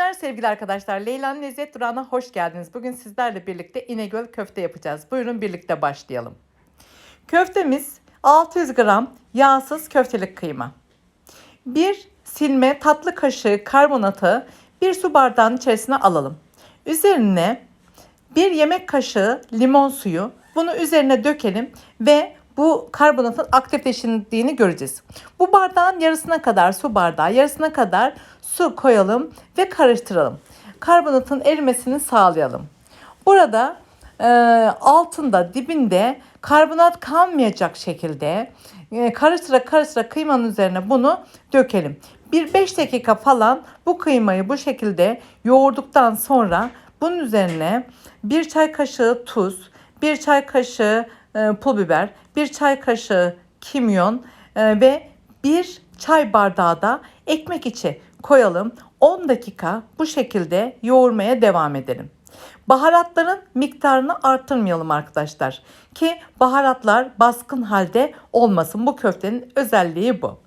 günler sevgili arkadaşlar. Leyla'nın Lezzet Durağı'na hoş geldiniz. Bugün sizlerle birlikte İnegöl köfte yapacağız. Buyurun birlikte başlayalım. Köftemiz 600 gram yağsız köftelik kıyma. Bir silme tatlı kaşığı karbonatı bir su bardağının içerisine alalım. Üzerine bir yemek kaşığı limon suyu bunu üzerine dökelim ve bu karbonatın aktifleştiğini göreceğiz. Bu bardağın yarısına kadar su bardağı, yarısına kadar su koyalım ve karıştıralım. Karbonatın erimesini sağlayalım. Burada e, altında dibinde karbonat kalmayacak şekilde e, karıştıra karıştıra kıymanın üzerine bunu dökelim. Bir 5 dakika falan bu kıymayı bu şekilde yoğurduktan sonra bunun üzerine bir çay kaşığı tuz, bir çay kaşığı e, pul biber, bir çay kaşığı kimyon e, ve bir çay bardağı da ekmek içi koyalım. 10 dakika bu şekilde yoğurmaya devam edelim. Baharatların miktarını arttırmayalım arkadaşlar ki baharatlar baskın halde olmasın. Bu köftenin özelliği bu.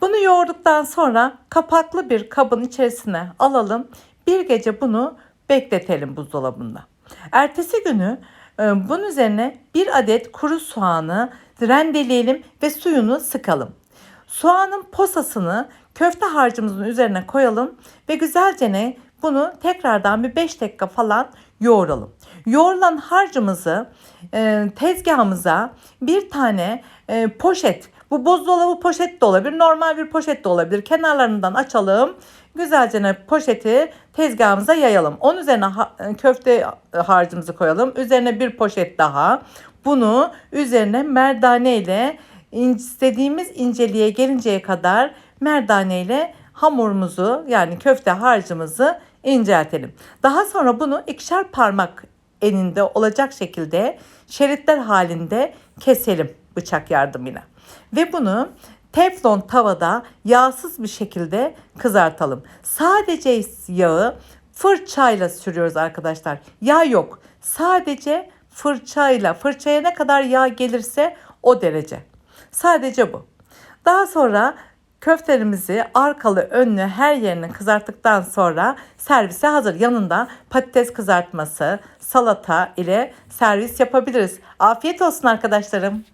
Bunu yoğurduktan sonra kapaklı bir kabın içerisine alalım. Bir gece bunu bekletelim buzdolabında. Ertesi günü e, bunun üzerine bir adet kuru soğanı rendeleyelim ve suyunu sıkalım. Soğanın posasını köfte harcımızın üzerine koyalım ve güzelce ne bunu tekrardan bir 5 dakika falan yoğuralım. Yoğrulan harcımızı e, tezgahımıza bir tane e, poşet bu buzdolabı poşet de olabilir normal bir poşet de olabilir kenarlarından açalım güzelce ne poşeti tezgahımıza yayalım. Onun üzerine ha- köfte harcımızı koyalım. Üzerine bir poşet daha. Bunu üzerine merdane ile istediğimiz inceliğe gelinceye kadar merdane ile hamurumuzu yani köfte harcımızı inceltelim. Daha sonra bunu ikişer parmak eninde olacak şekilde şeritler halinde keselim bıçak yardımıyla. Ve bunu teflon tavada yağsız bir şekilde kızartalım. Sadece yağı fırçayla sürüyoruz arkadaşlar. Yağ yok. Sadece fırçayla, fırçaya ne kadar yağ gelirse o derece. Sadece bu. Daha sonra köftelerimizi arkalı önlü her yerini kızarttıktan sonra servise hazır. Yanında patates kızartması, salata ile servis yapabiliriz. Afiyet olsun arkadaşlarım.